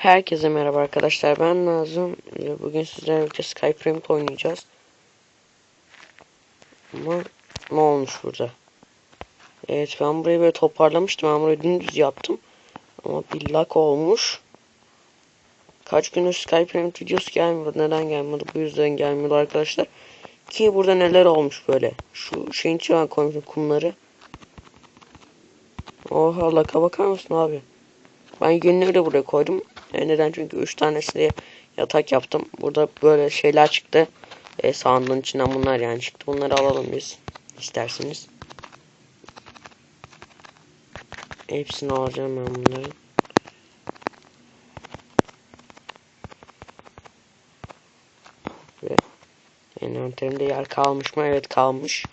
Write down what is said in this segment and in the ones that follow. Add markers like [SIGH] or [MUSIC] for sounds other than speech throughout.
Herkese merhaba arkadaşlar. Ben Nazım. Ee, Bugün sizlerle birlikte Skyrim oynayacağız. Ama ne olmuş burada? Evet ben burayı böyle toparlamıştım. Ben burayı dümdüz yaptım. Ama bir lag olmuş. Kaç gündür Skyrim videosu gelmiyor. Neden gelmedi? Bu yüzden gelmiyor arkadaşlar. Ki burada neler olmuş böyle. Şu şeyin içine koymuşum kumları. Oha laka bakar mısın abi? Ben günleri de buraya koydum. E, neden? Çünkü 3 tanesi yatak yaptım. Burada böyle şeyler çıktı. E, sandığın içinden bunlar yani çıktı. Bunları alalım biz. isterseniz. Hepsini alacağım ben bunları. Ve envanterimde yer kalmış mı? Evet kalmış.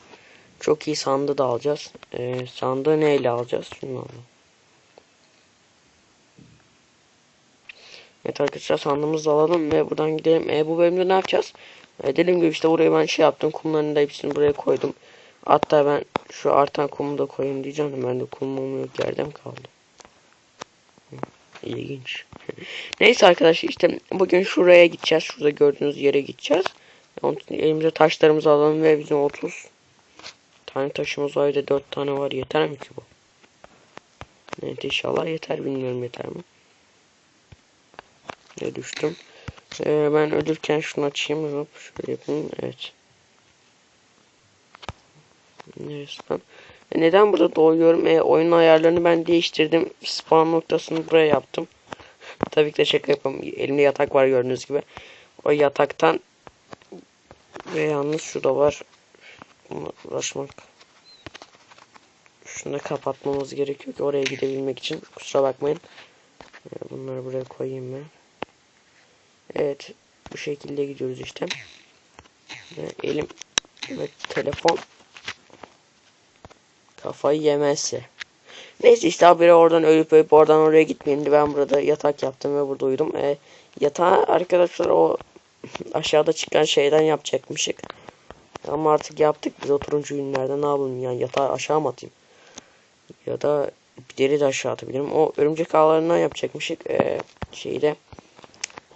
Çok iyi sandığı da alacağız. E, sandığı neyle alacağız? Şunu alalım. Evet arkadaşlar sandığımızı alalım ve buradan gidelim. E, bu bölümde ne yapacağız? E, dediğim gibi işte buraya ben şey yaptım. Kumların da hepsini buraya koydum. Hatta ben şu artan kumu da koyayım diyeceğim. Ben de kumum yok yerde mi kaldı? İlginç. [LAUGHS] Neyse arkadaşlar işte bugün şuraya gideceğiz. Şurada gördüğünüz yere gideceğiz. Elimize taşlarımızı alalım ve bizim 30 tane taşımız var. Bir de 4 tane var. Yeter mi ki bu? Evet inşallah yeter. Bilmiyorum yeter mi? Ne düştüm. Ee, ben ölürken şunu açayım. Hop şöyle yapayım. Evet. Neresinden? E, neden burada doğuyorum? E, oyun ayarlarını ben değiştirdim. Spawn noktasını buraya yaptım. [LAUGHS] Tabii ki de şaka yapalım. Elimde yatak var gördüğünüz gibi. O yataktan ve yalnız şu da var. Bununla uğraşmak. Şunu da kapatmamız gerekiyor ki oraya gidebilmek için. Kusura bakmayın. E, bunları buraya koyayım ben. Evet. Bu şekilde gidiyoruz işte. Elim ve telefon kafayı yemezse. Neyse işte habire oradan ölüp ölüp oradan oraya gitmeyeyim Ben burada yatak yaptım ve burada uyudum. E, yatağı arkadaşlar o [LAUGHS] aşağıda çıkan şeyden yapacakmışık. Ama artık yaptık biz o turuncu günlerde ne yapalım yani yatağı aşağı mı atayım? Ya da bir deri de aşağı atabilirim. O örümcek ağlarından yapacakmışık. E, şeyde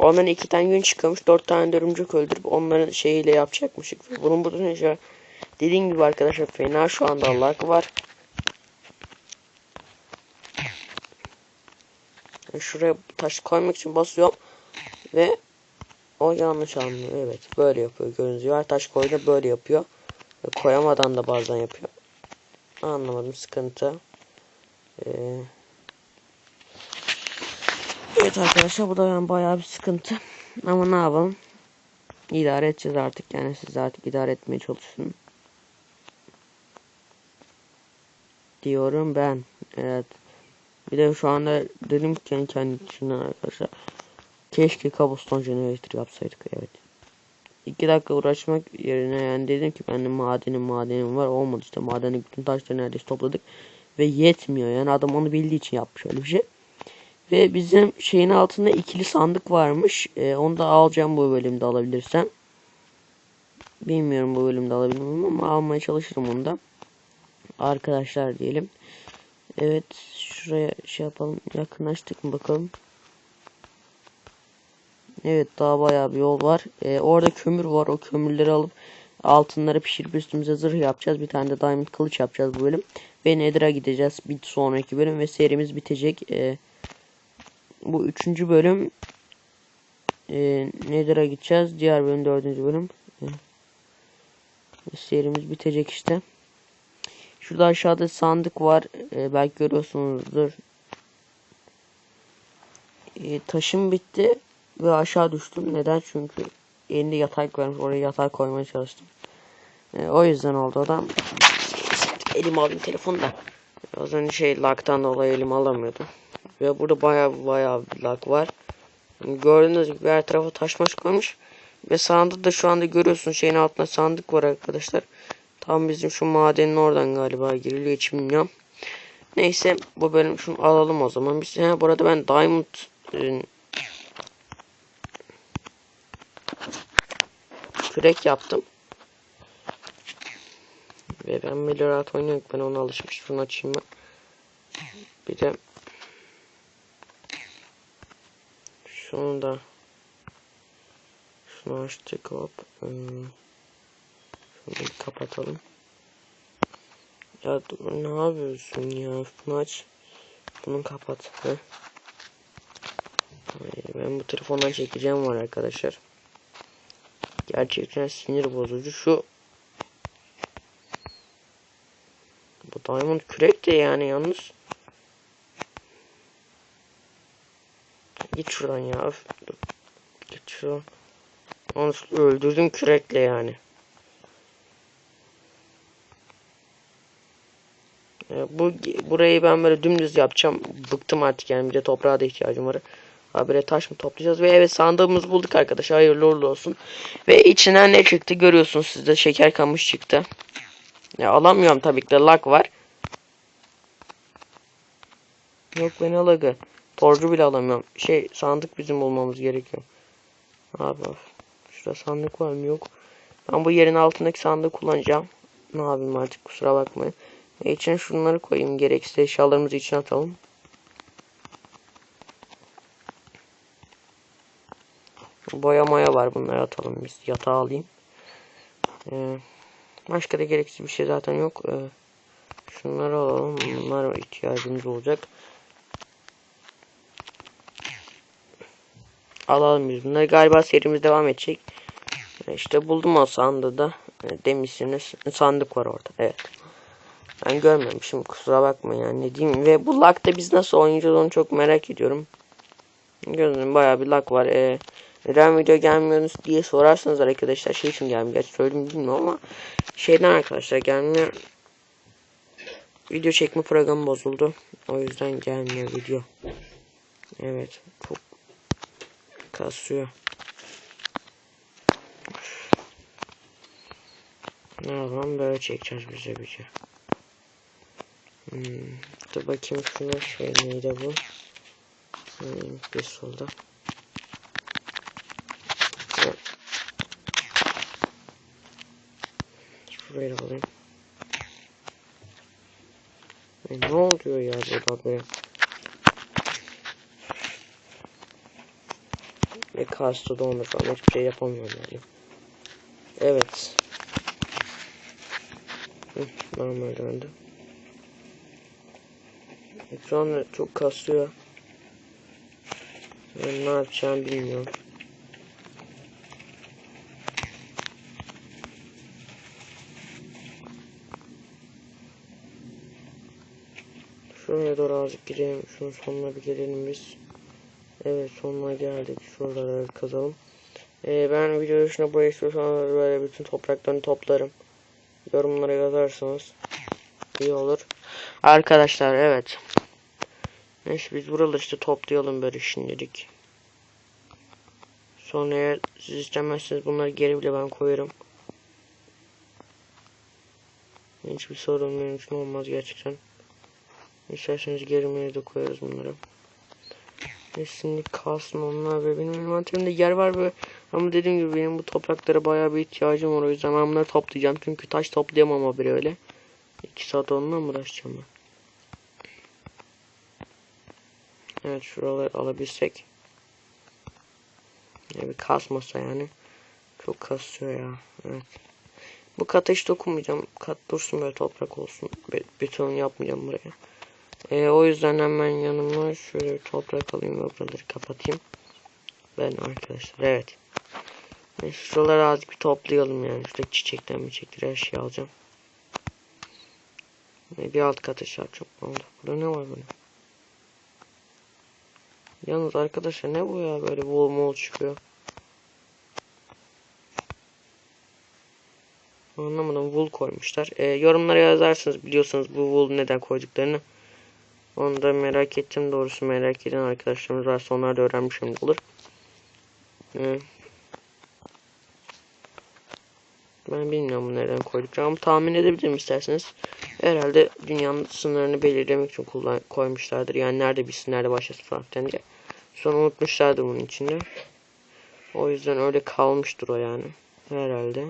Onların iki tane gün çıkıyormuş. Dört tane de örümcek öldürüp onların şeyiyle yapacakmışık. Bunun burada ne Dediğim gibi arkadaşlar fena şu anda lag var. Şuraya taş koymak için basıyorum. Ve o yanlış anlıyor. Evet böyle yapıyor. Gördüğünüz gibi taş koydu böyle yapıyor. Ve koyamadan da bazen yapıyor. Anlamadım sıkıntı. Eee Evet arkadaşlar bu da yani bayağı bir sıkıntı. Ama ne yapalım. İdare edeceğiz artık yani siz artık idare etmeye çalışın. Diyorum ben. Evet. Bir de şu anda dedim ki kendi içimden arkadaşlar. Keşke kabuston generator yapsaydık evet. İki dakika uğraşmak yerine yani dedim ki benim madenim madenim var olmadı işte madeni bütün taşları neredeyse topladık ve yetmiyor yani adam onu bildiği için yapmış öyle bir şey. Ve bizim şeyin altında ikili sandık varmış. Ee, onu da alacağım bu bölümde alabilirsem. Bilmiyorum bu bölümde alabilirim ama almaya çalışırım onu da. Arkadaşlar diyelim. Evet şuraya şey yapalım. Yakınlaştık mı bakalım. Evet daha bayağı bir yol var. Ee, orada kömür var. O kömürleri alıp altınları pişirip üstümüze zırh yapacağız. Bir tane de diamond kılıç yapacağız bu bölüm. Ve Nether'a gideceğiz bir sonraki bölüm ve serimiz bitecek. Ee, bu üçüncü bölüm e, Nether'a gideceğiz. Diğer bölüm dördüncü bölüm. E, serimiz bitecek işte. Şurada aşağıda sandık var. E, belki görüyorsunuzdur. E, taşım bitti ve aşağı düştüm. Neden? Çünkü elinde yatak varmış. Oraya yatak koymaya çalıştım. E, o yüzden oldu adam. Elim alayım telefonu da. Az önce şey lag'tan dolayı elim alamıyordu. Ve burada baya baya bir lag var. Gördüğünüz gibi her tarafa taş maş koymuş. Ve sağında da şu anda görüyorsun şeyin altında sandık var arkadaşlar. Tam bizim şu madenin oradan galiba giriliyor hiç bilmiyorum. Neyse bu bölüm şunu alalım o zaman. Biz he, burada ben diamond e, kürek yaptım. Ve ben rahat oynuyorum. Ben ona alışmış. Şunu açayım ben. Bir de Şunu da şunu açtık hop. Hmm. Bir kapatalım. Ya dur, ne yapıyorsun ya? Bunu aç. Bunu kapat. Heh. Ben bu telefondan çekeceğim var arkadaşlar. Gerçekten sinir bozucu. Şu bu diamond kürek de yani yalnız. Git şuradan ya. Dur. Git şuradan. Onu öldürdüm kürekle yani. Ee, Bu burayı ben böyle dümdüz yapacağım. Bıktım artık yani bir de toprağa da ihtiyacım var. Habire taş mı toplayacağız ve evet sandığımızı bulduk arkadaşlar. Hayırlı uğurlu olsun. Ve içinden ne çıktı görüyorsunuz sizde şeker kamış çıktı. Ya alamıyorum tabii ki de lag var. Yok beni lagı. Torcu bile alamıyorum. Şey sandık bizim bulmamız gerekiyor. Abi of. Şurada sandık var mı yok. Ben bu yerin altındaki sandığı kullanacağım. Ne yapayım artık kusura bakmayın. İçine şunları koyayım. Gereksiz eşyalarımızı içine atalım. Boya moya var bunları atalım biz. Yatağı alayım. Ee, başka da gereksiz bir şey zaten yok. Ee, şunları alalım. Bunlar ihtiyacımız olacak. Alalım biz bunları. Galiba serimiz devam edecek. Ee, İşte buldum o sandığı da. Ee, demişsiniz. Sandık var orada. Evet. Ben görmemişim. Kusura bakmayın yani ne diyeyim. Ve bu lag'da biz nasıl oynayacağız onu çok merak ediyorum. Gözüm bayağı bir lag var. Ee, neden video gelmiyorsunuz diye sorarsanız arkadaşlar şey için gelmiyor. Gerçi söyledim bilmiyorum ama şeyden arkadaşlar gelmiyor. Video çekme programı bozuldu. O yüzden gelmiyor video. Evet. Çok kasıyor. Ne yapalım böyle çekeceğiz bize bir şey. Hmm, dur bakayım şuna şey neydi bu? Hmm, bir solda. Şurayı alayım. E, ne oluyor ya burada böyle? Ve kastı da onu falan hiçbir şey yapamıyorum yani. Evet. Hı, normal döndü. Şu an çok kasıyor. Ben ne yapacağım bilmiyorum. Şuraya doğru azıcık gidelim. Şunun sonuna bir gelelim biz. Evet sonuna geldik. Şuraları kazalım. Ee, ben video dışında buraya istiyorsanız böyle bütün topraklarını toplarım. Yorumlara yazarsanız iyi olur. Arkadaşlar evet. Neyse biz buraları işte toplayalım böyle şimdilik. Sonra eğer siz istemezseniz bunları geri bile ben koyarım. Hiçbir sorun benim için olmaz gerçekten. İsterseniz geri de koyarız bunları. Şimdi kalsın onlar ve benim envanterimde yer var ve ama dediğim gibi benim bu topraklara bayağı bir ihtiyacım var o yüzden ben bunları toplayacağım çünkü taş toplayamam ama bir öyle. 2 saat onunla mı uğraşacağım ben? Evet şuraları alabilsek. Ya bir kasmasa yani. Çok kasıyor ya. Evet. Bu kata hiç dokunmayacağım. Kat dursun böyle toprak olsun. Be beton yapmayacağım buraya. Ee, o yüzden hemen yanıma şöyle toprak alayım ve buraları kapatayım. Ben arkadaşlar evet. Neyse şuraları azıcık bir toplayalım yani. Şuradaki çiçekten bir çiçekleri her şeyi alacağım. Ee, bir alt kata şey yapacağım. Oldu. Burada ne var böyle? Yalnız arkadaşlar ne bu ya böyle bol mol çıkıyor. Anlamadım wool koymuşlar. Ee, yorumlara yazarsınız biliyorsanız bu wool neden koyduklarını. Onu da merak ettim doğrusu merak eden arkadaşlarımız varsa onlar da öğrenmiş olur. Ben bilmiyorum nereden koyduklarını tahmin edebilirim isterseniz. Herhalde dünyanın sınırını belirlemek için kullan koymuşlardır. Yani nerede bitsin nerede başlasın falan diye. Sonra unutmuşlardı bunun içinde. O yüzden öyle kalmıştır o yani. Herhalde.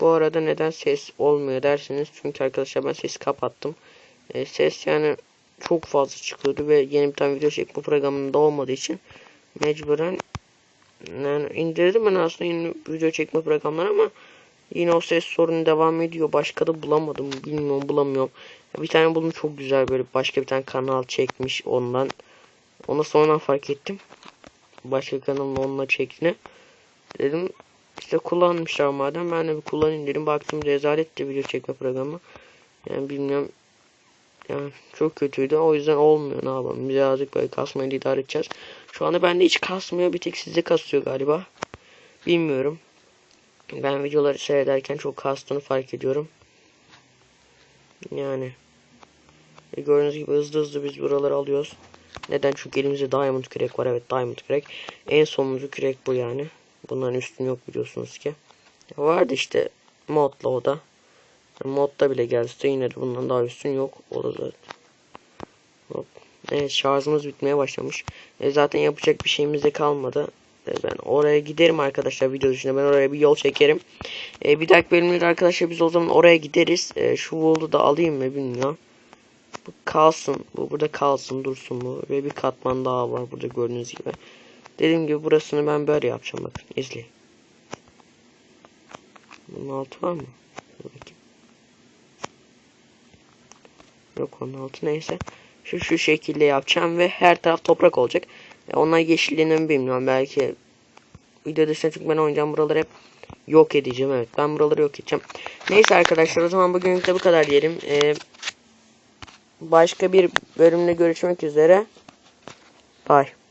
Bu arada neden ses olmuyor derseniz. Çünkü arkadaşlar ben sesi kapattım. E, ses yani çok fazla çıkıyordu ve yeni bir tane video çekme programında olmadığı için mecburen yani indirdim ben aslında yeni video çekme programları ama yine o ses sorunu devam ediyor. Başka da bulamadım. Bilmiyorum bulamıyorum. Bir tane buldum çok güzel böyle başka bir tane kanal çekmiş ondan. Onu sonradan fark ettim. Başka kanalın onunla çektiğini. Dedim işte kullanmışlar madem ben de bir kullanayım dedim. Baktım rezaletti video çekme programı. Yani bilmiyorum. Yani çok kötüydü. O yüzden olmuyor ne yapalım. Birazcık böyle kasmayı da idare edeceğiz. Şu anda bende hiç kasmıyor. Bir tek sizde kasıyor galiba. Bilmiyorum. Ben videoları seyrederken çok kastığını fark ediyorum. Yani. E gördüğünüz gibi hızlı hızlı biz buraları alıyoruz. Neden? Çünkü elimizde diamond kürek var. Evet diamond kürek. En sonuncu kürek bu yani. Bunların üstün yok biliyorsunuz ki. Vardı işte modla o da. Modda bile gelse yine de bundan daha üstün yok. O da zaten. Hop. Evet şarjımız bitmeye başlamış. E, zaten yapacak bir şeyimiz de kalmadı. E, ben oraya giderim arkadaşlar video dışında. Ben oraya bir yol çekerim. E, bir dahaki bölümde arkadaşlar biz o zaman oraya gideriz. E, şu wool'u da alayım mı bilmiyorum. Bu kalsın. Bu burada kalsın dursun bu. Ve bir katman daha var burada gördüğünüz gibi. Dediğim gibi burasını ben böyle yapacağım bakın izleyin. Bunun altı var mı? Bakayım. Yok onun altı neyse. Şu şu şekilde yapacağım ve her taraf toprak olacak. E, onlar yeşilliğini mi bilmiyorum belki video dışında çünkü ben oynayacağım buraları hep yok edeceğim evet ben buraları yok edeceğim. Neyse arkadaşlar o zaman bugünlük de bu kadar diyelim. Ee, başka bir bölümde görüşmek üzere. Bye.